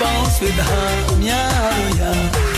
ပေါင်းဆွေသားများတို့ရာကိုယ်တော်ထူတဲ့ဒီလူဝဲ